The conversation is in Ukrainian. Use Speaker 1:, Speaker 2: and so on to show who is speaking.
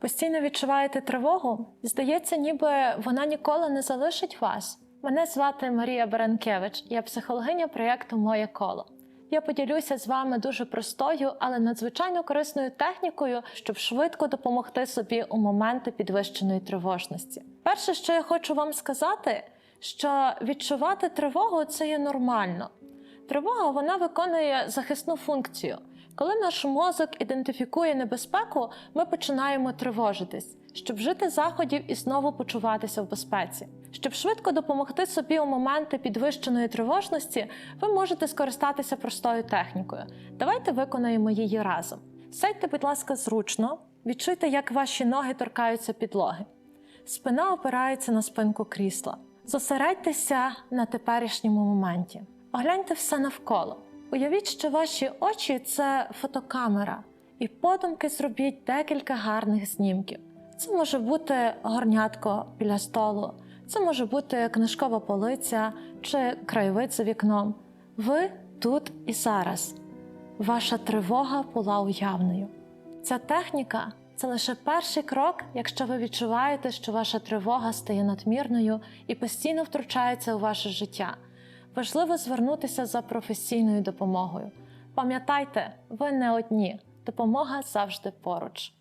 Speaker 1: Постійно відчуваєте тривогу? Здається, ніби вона ніколи не залишить вас. Мене звати Марія Баранкевич, я психологиня проєкту Моє коло. Я поділюся з вами дуже простою, але надзвичайно корисною технікою, щоб швидко допомогти собі у моменти підвищеної тривожності. Перше, що я хочу вам сказати, що відчувати тривогу це є нормально. Тривога вона виконує захисну функцію. Коли наш мозок ідентифікує небезпеку, ми починаємо тривожитись, щоб вжити заходів і знову почуватися в безпеці. Щоб швидко допомогти собі у моменти підвищеної тривожності, ви можете скористатися простою технікою. Давайте виконаємо її разом. Сядьте, будь ласка, зручно, відчуйте, як ваші ноги торкаються підлоги. Спина опирається на спинку крісла. Зосередьтеся на теперішньому моменті. Огляньте все навколо. Уявіть, що ваші очі це фотокамера, і подумки зробіть декілька гарних знімків. Це може бути горнятко біля столу, це може бути книжкова полиця чи краєвид за вікном. Ви тут і зараз. Ваша тривога була уявною. Ця техніка це лише перший крок, якщо ви відчуваєте, що ваша тривога стає надмірною і постійно втручається у ваше життя. Важливо звернутися за професійною допомогою. Пам'ятайте, ви не одні, допомога завжди поруч.